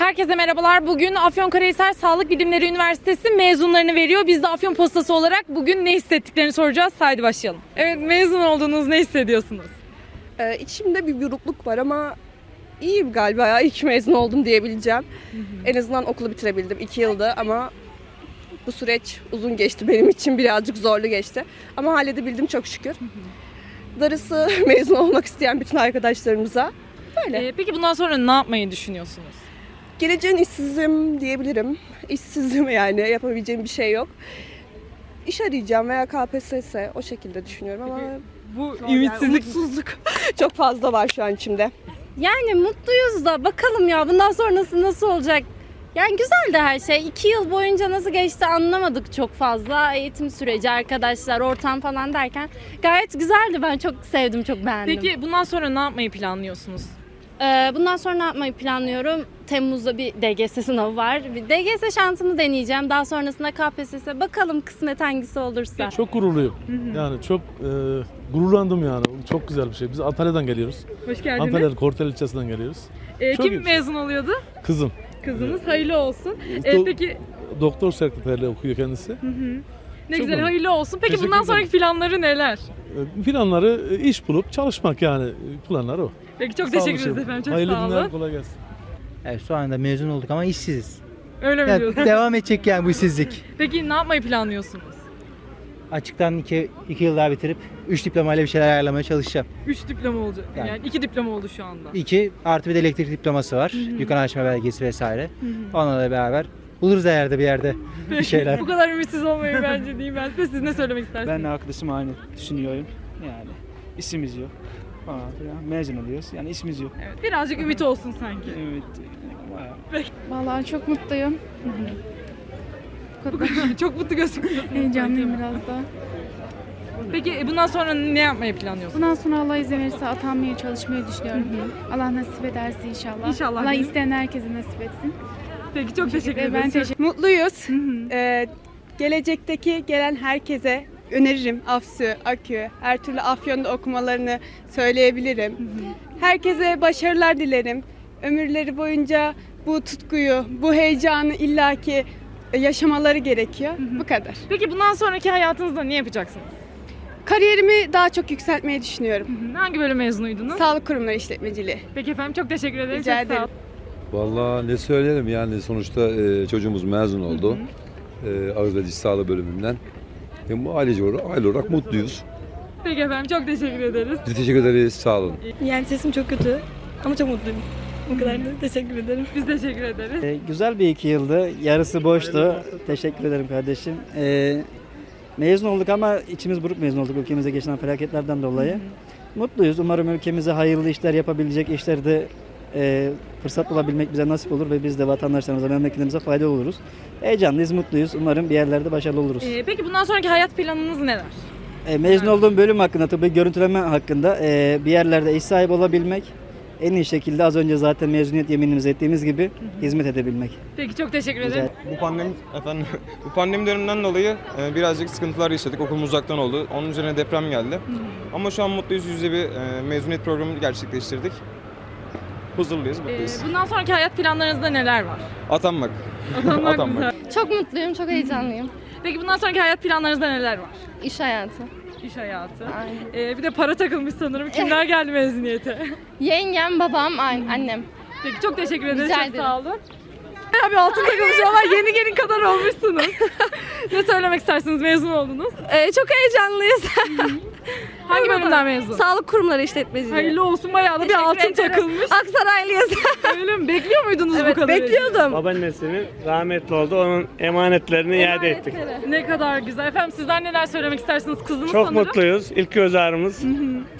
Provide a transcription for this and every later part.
Herkese merhabalar. Bugün Afyonkarahisar Sağlık Bilimleri Üniversitesi mezunlarını veriyor. Biz de Afyon Postası olarak bugün ne hissettiklerini soracağız. Haydi başlayalım. Evet mezun oldunuz. Ne hissediyorsunuz? Ee, içimde bir burukluk var ama iyiyim galiba ya. İyi ki mezun oldum diyebileceğim. En azından okulu bitirebildim. iki yıldı ama bu süreç uzun geçti. Benim için birazcık zorlu geçti. Ama halledebildim çok şükür. Darısı mezun olmak isteyen bütün arkadaşlarımıza. Böyle. Ee, peki bundan sonra ne yapmayı düşünüyorsunuz? Geleceğin işsizim diyebilirim. İşsizim yani yapabileceğim bir şey yok. İş arayacağım veya KPSS o şekilde düşünüyorum ama Bu Yani ümitsizlik umutsuzluk çok fazla var şu an içimde. Yani mutluyuz da bakalım ya bundan sonrası nasıl olacak? Yani güzeldi her şey. İki yıl boyunca nasıl geçti anlamadık çok fazla. Eğitim süreci, arkadaşlar, ortam falan derken gayet güzeldi. Ben çok sevdim, çok beğendim. Peki bundan sonra ne yapmayı planlıyorsunuz? Ee, bundan sonra ne yapmayı planlıyorum? Temmuz'da bir DGS sınavı var. Bir DGS şansımı deneyeceğim. Daha sonrasında KPSS. Bakalım kısmet hangisi olursa. Çok gururluyum. Yani çok e, gururlandım yani. Çok güzel bir şey. Biz Antalya'dan geliyoruz. Hoş geldiniz. Antalya Kortel ilçesinden geliyoruz. Ee, çok kim iyi. mezun oluyordu? Kızım. Kızınız. Hayırlı olsun. Ee, Do- peki Doktor sekreterliği okuyor kendisi. Ne Çok güzel memnun. hayırlı olsun. Peki Teşekkür bundan ederim. sonraki planları neler? E, Planları e, iş bulup çalışmak yani. Planları o. Peki çok Sağ olun teşekkür ederiz efendim. Çok Hayırlı sağ günler, olun. kolay gelsin. Evet şu anda mezun olduk ama işsiziz. Öyle mi Yani diyorsun? devam edecek yani bu işsizlik. Peki ne yapmayı planlıyorsunuz? Açıktan iki, iki yıl daha bitirip 3 diplomayla bir şeyler ayarlamaya çalışacağım. 3 diploma olacak. Yani, Yani. 2 diploma oldu şu anda. 2 artı bir de elektrik diploması var. Dükkan açma belgesi vesaire. Onunla beraber buluruz yerde bir yerde bir şeyler. Bu kadar ümitsiz olmayı bence diyeyim ben size. Siz ne söylemek istersiniz? Ben de arkadaşım aynı düşünüyorum. Yani işimiz yok. Falan filan. Mezun oluyoruz. Yani işimiz yok. Evet, birazcık ümit olsun sanki. Evet. bayağı. Vallahi çok mutluyum. Çok mutlu gözüküyorsunuz. Heyecanlıyım biraz da. Peki e, bundan sonra ne yapmayı planlıyorsunuz? Bundan sonra Allah izin verirse atanmaya çalışmayı düşünüyorum. Allah nasip ederse inşallah. İnşallah Allah isteyen herkese nasip etsin. Peki çok teşekkür ederim. Ben teşekkür Mutluyuz. Ee, gelecekteki gelen herkese öneririm AFSÜ, AKÜ, her türlü Afyon'da okumalarını söyleyebilirim. Herkese başarılar dilerim. Ömürleri boyunca bu tutkuyu, bu heyecanı illaki yaşamaları gerekiyor. Bu kadar. Peki bundan sonraki hayatınızda ne yapacaksınız? Kariyerimi daha çok yükseltmeyi düşünüyorum. Hangi bölüm mezunuydunuz? Sağlık kurumları işletmeciliği. Peki efendim çok teşekkür ederim. Rica Çok sağ ederim. olun. Vallahi ne söylerim yani sonuçta e, çocuğumuz mezun oldu. E, ağız ve diş sağlığı bölümünden. E, bu ailece olarak, aile olarak mutluyuz. Peki efendim çok teşekkür ederiz. Biz teşekkür ederiz, sağ olun. Yani sesim çok kötü ama çok mutluyum. O kadar da teşekkür ederim. Biz teşekkür ederiz. Ee, güzel bir iki yıldı. Yarısı boştu. Teşekkür ederim kardeşim. Ee, mezun olduk ama içimiz buruk mezun olduk ülkemize geçen felaketlerden dolayı. Mutluyuz. Umarım ülkemize hayırlı işler yapabilecek işlerde e, fırsat bulabilmek bize nasip olur ve biz de vatandaşlarımıza, memleketimize faydalı oluruz. Heyecanlıyız, mutluyuz. Umarım bir yerlerde başarılı oluruz. Ee, peki bundan sonraki hayat planınız neler? E, mezun olduğum bölüm hakkında, tabii görüntüleme hakkında e, bir yerlerde iş sahibi olabilmek, en iyi şekilde az önce zaten mezuniyet yeminimizi ettiğimiz gibi hizmet edebilmek. Peki çok teşekkür ederim. Bu pandemi efendim bu pandemi döneminden dolayı e, birazcık sıkıntılar yaşadık. Okulum uzaktan oldu. Onun üzerine deprem geldi. Ama şu an mutluyuz. Yüzde bir e, mezuniyet programını gerçekleştirdik. Huzurluyuz, Ee, mutluyuz. bundan sonraki hayat planlarınızda neler var? Atanmak. Atanmak Atanmak. güzel. Çok mutluyum, çok heyecanlıyım. Peki bundan sonraki hayat planlarınızda neler var? İş hayatı. İş hayatı. Aynen. Ee, bir de para takılmış sanırım. Kimler geldi mezuniyete? Yengem, babam, annem. Peki çok teşekkür ederiz. Rica çok ederim. sağ olun. Abi altın takılmış ama yeni gelin kadar olmuşsunuz. ne söylemek istersiniz? Mezun oldunuz. Ee, çok heyecanlıyız. Hangi bölümden mezun? Sağlık kurumları işletmeciliği. Hayırlı olsun bayağı da bir Teşekkür altın ederim. takılmış. Aksaraylıyız. Öyle mi? Bekliyor muydunuz bu evet kadar? bekliyordum. Babaannesinin rahmetli oldu. Onun emanetlerini iade ettik. Ne kadar güzel. Efendim sizler neler söylemek istersiniz? Kızınız Çok sanırım. mutluyuz. İlk göz ağrımız.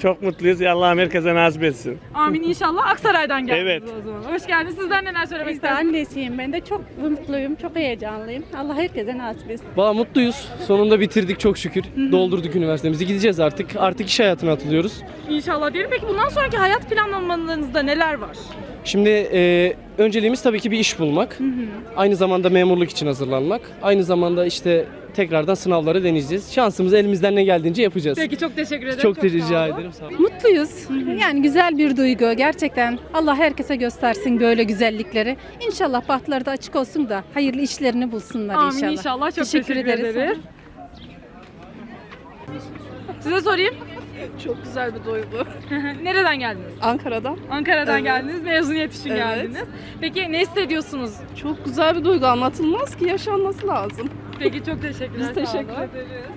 Çok mutluyuz. Allah herkese nasip etsin. Amin inşallah. Aksaray'dan geldiniz Evet. o zaman. Hoş geldiniz. Sizler neler söylemek Biz de istersiniz? annesiyim ben de çok mutluyum, çok heyecanlıyım. Allah herkese nasip etsin. Valla mutluyuz. Sonunda bitirdik çok şükür. Doldurduk üniversitemizi. Gideceğiz artık. Artık iş hayatına atılıyoruz. İnşallah diyelim. Peki bundan sonraki hayat planlamalarınızda neler var? Şimdi e, önceliğimiz tabii ki bir iş bulmak. Aynı zamanda memurluk için hazırlanmak. Aynı zamanda işte tekrardan sınavları deneyeceğiz. Şansımızı elimizden ne geldiğince yapacağız. Peki çok teşekkür ederim. Çok, sağ rica ederim. Sağ olun. Mutluyuz. Yani güzel bir duygu gerçekten. Allah herkese göstersin böyle güzellikleri. İnşallah bahtları da açık olsun da hayırlı işlerini bulsunlar Amin inşallah. inşallah. Çok Teşekkür teşekkür, ederiz. ederiz. Size sorayım. Çok güzel bir duygu. Nereden geldiniz? Ankara'dan. Ankara'dan Evet. geldiniz. Mezuniyet için Evet. geldiniz. Peki ne hissediyorsunuz? Çok güzel bir duygu anlatılmaz ki yaşanması lazım. Peki çok teşekkürler. Biz sağ teşekkür ederiz.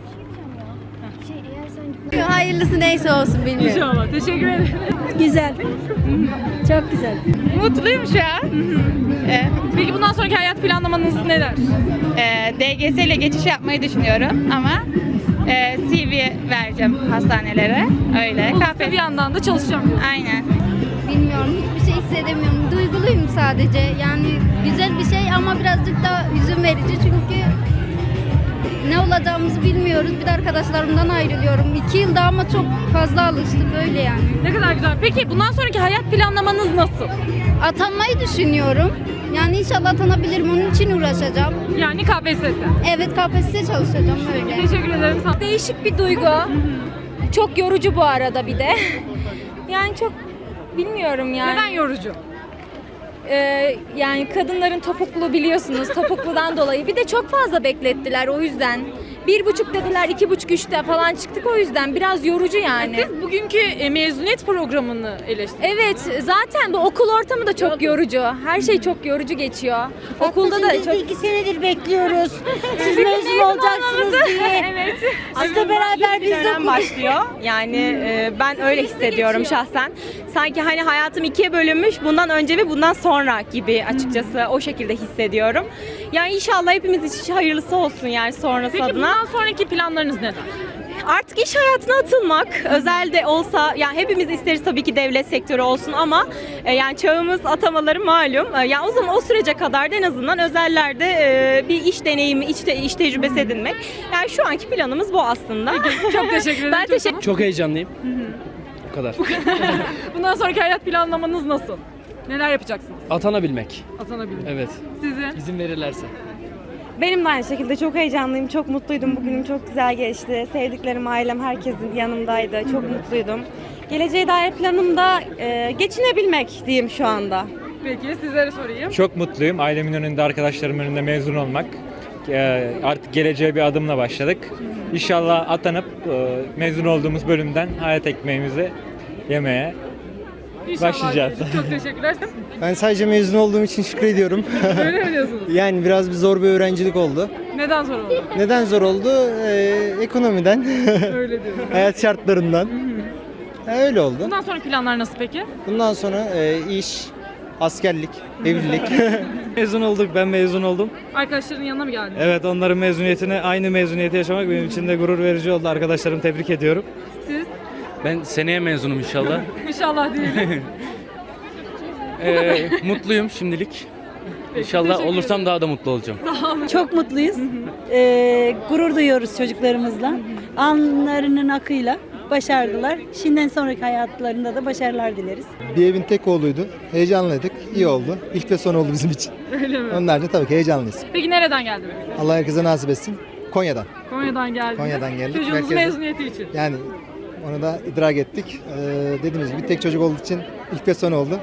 Hayırlısı neyse olsun bilmiyorum. İnşallah. Teşekkür ederim. Güzel. Çok güzel. Mutluyum şu an. Ee, Peki bundan sonraki hayat planlamanız neler? e, DGS ile geçiş yapmayı düşünüyorum ama e, CV vereceğim hastanelere. Öyle. Olursa bir yandan da çalışacağım. Aynen. Bilmiyorum hiçbir şey hissedemiyorum. Duyguluyum sadece. Yani güzel bir şey ama birazcık da hüzün verici çünkü ne olacağımızı bilmiyoruz. Bir de arkadaşlarımdan ayrılıyorum. İki yılda ama çok fazla alıştık öyle yani. Ne kadar güzel. Peki bundan sonraki hayat planlamanız nasıl? Atanmayı düşünüyorum. Yani inşallah atanabilirim. Onun için uğraşacağım. Yani KPSS. Evet KPSS çalışacağım öyle. Teşekkür ederim. Sağ Değişik bir duygu. Çok yorucu bu arada bir de. Yani çok bilmiyorum yani. Neden yorucu? Ee, yani kadınların topuklu biliyorsunuz topukludan dolayı. Bir de çok fazla beklettiler o yüzden. Bir buçuk dediler, iki buçuk üçte falan çıktık o yüzden. Biraz yorucu yani. Siz bugünkü e, mezuniyet programını eleştirdiniz. Evet zaten bu okul ortamı da çok yorucu. Her şey çok yorucu geçiyor. Okulda da çok... iki senedir bekliyoruz. Siz mezun olacaksınız diye. evet. Sizle beraber biz de Dönem başlıyor. Yani e, ben öyle hissediyorum şahsen. Sanki hani hayatım ikiye bölünmüş. Bundan önce ve bundan sonra gibi açıkçası o şekilde hissediyorum. Yani inşallah hepimiz için hayırlısı olsun yani sonrası Peki adına. Bundan sonraki planlarınız neler? Artık iş hayatına atılmak, özel de olsa yani hepimiz isteriz tabii ki devlet sektörü olsun ama e, yani çağımız atamaları malum. E, yani o zaman o sürece kadar da en azından özellerde e, bir iş deneyimi, iş, te- iş tecrübesi edinmek. Yani şu anki planımız bu aslında. Çok teşekkür ederim. Ben Çok teşekkür. Çok heyecanlıyım. Bu kadar. Bundan sonraki hayat planlamanız nasıl? Neler yapacaksınız? Atanabilmek. Atanabilmek. Evet. Sizin? İzin verirlerse. Benim de aynı şekilde çok heyecanlıyım, çok mutluydum. Bugünüm çok güzel geçti. Sevdiklerim, ailem, herkesin yanımdaydı. Çok mutluydum. Geleceğe dair planım da e, geçinebilmek diyeyim şu anda. Peki sizlere sorayım. Çok mutluyum. Ailemin önünde, arkadaşlarımın önünde mezun olmak. Ee, Artık geleceğe bir adımla başladık. İnşallah atanıp e, mezun olduğumuz bölümden hayat ekmeğimizi yemeye İnşallah başlayacağız. Çok teşekkürler. Ben sadece mezun olduğum için şükrediyorum. Öyle mi diyorsunuz? yani biraz bir zor bir öğrencilik oldu. Neden zor oldu? Neden zor oldu? Ee, ekonomiden, Öyle diyorum. hayat şartlarından. Öyle oldu. Bundan sonraki planlar nasıl peki? Bundan sonra e, iş, askerlik, evlilik. Mezun olduk, ben mezun oldum. Arkadaşların yanına mı geldiniz? Evet onların mezuniyetini, aynı mezuniyeti yaşamak benim için de gurur verici oldu. Arkadaşlarımı tebrik ediyorum. Siz? Ben seneye mezunum inşallah. İnşallah diyelim. Ee, mutluyum şimdilik. İnşallah teşekkür olursam daha da mutlu olacağım. Çok mutluyuz. Ee, gurur duyuyoruz çocuklarımızla. Anlarının akıyla başardılar. Şimdiden sonraki hayatlarında da başarılar dileriz. bir evin tek oğluydu. Heyecanlıydık. İyi oldu. İlk ve son oldu bizim için. Öyle mi? Onun haricinde tabii ki heyecanlıyız. Peki nereden geldiniz? Allah herkese nasip etsin. Konya'dan. Konya'dan geldiniz. Konya'dan geldik. Çocuğunuzun Merkeze- mezuniyeti için. Yani onu da idrak ettik. Ee, dediğimiz gibi tek çocuk olduğu için ilk ve son oldu.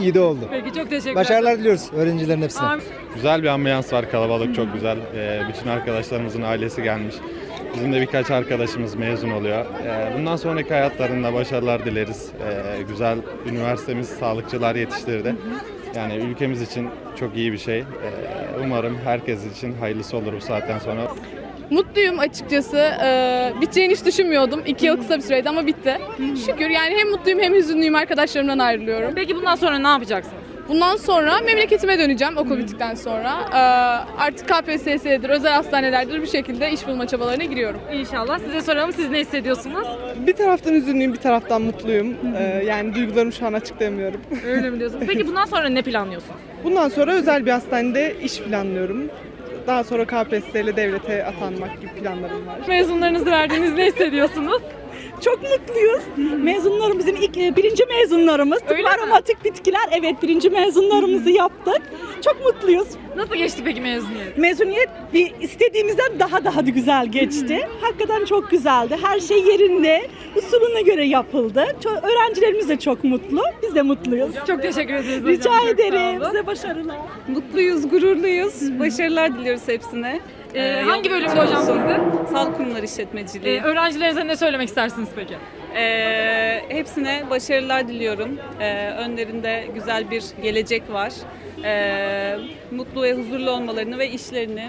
İyi de oldu. Peki çok teşekkürler. Başarılar diliyoruz öğrencilerin hepsine. Amin. Güzel bir ambiyans var, kalabalık çok güzel. Ee, bütün arkadaşlarımızın ailesi gelmiş. Bizim de birkaç arkadaşımız mezun oluyor. Ee, bundan sonraki hayatlarında başarılar dileriz. Ee, güzel üniversitemiz sağlıkçılar yetiştirdi. Yani ülkemiz için çok iyi bir şey. Ee, umarım herkes için hayırlısı olur bu saatten sonra. Mutluyum açıkçası. Ee, biteceğini hiç düşünmüyordum. İki yıl kısa bir süreydi ama bitti. Şükür yani hem mutluyum hem hüzünlüyüm arkadaşlarımdan ayrılıyorum. Peki bundan sonra ne yapacaksınız? Bundan sonra memleketime döneceğim okul bittikten sonra. Ee, artık KPSS'dir, özel hastanelerdir bir şekilde iş bulma çabalarına giriyorum. İnşallah. Size soralım. Siz ne hissediyorsunuz? Bir taraftan üzünlüyüm, bir taraftan mutluyum. Ee, yani duygularımı şu an açıklayamıyorum. Öyle mi diyorsunuz? Peki bundan sonra ne planlıyorsunuz? Bundan sonra özel bir hastanede iş planlıyorum. Daha sonra KPSS ile devlete atanmak gibi planlarım var. Mezunlarınızı verdiğiniz ne hissediyorsunuz? Çok mutluyuz. Mezunlarımızın ilk e, birinci mezunlarımız. Öyle aromatik bitkiler. Evet birinci mezunlarımızı yaptık. Çok mutluyuz. Nasıl geçti peki mezuniyet? Mezuniyet bir istediğimizden daha daha da güzel geçti. Hakikaten çok güzeldi. Her şey yerinde. Usulüne göre yapıldı. Çok, öğrencilerimiz de çok mutlu. Biz de mutluyuz. Çok teşekkür ederiz hocam. Rica Çok sağ ederim. olun. Size başarılar. Mutluyuz, gururluyuz. Başarılar diliyoruz hepsine. Ee, hangi bölümde hocam sizde? Sağlık kurumları işletmeciliği. Ee, öğrencilerinize ne söylemek istersiniz peki? Ee, hepsine başarılar diliyorum. Ee, önlerinde güzel bir gelecek var. Ee, mutlu ve huzurlu olmalarını ve işlerini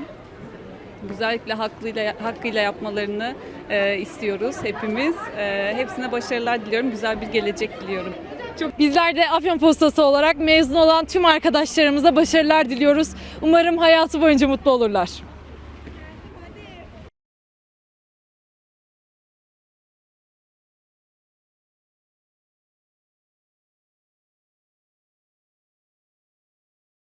güzellikle hakkıyla, hakkıyla yapmalarını e, istiyoruz hepimiz. Ee, hepsine başarılar diliyorum. Güzel bir gelecek diliyorum. Çok bizler de Afyon Postası olarak mezun olan tüm arkadaşlarımıza başarılar diliyoruz. Umarım hayatı boyunca mutlu olurlar.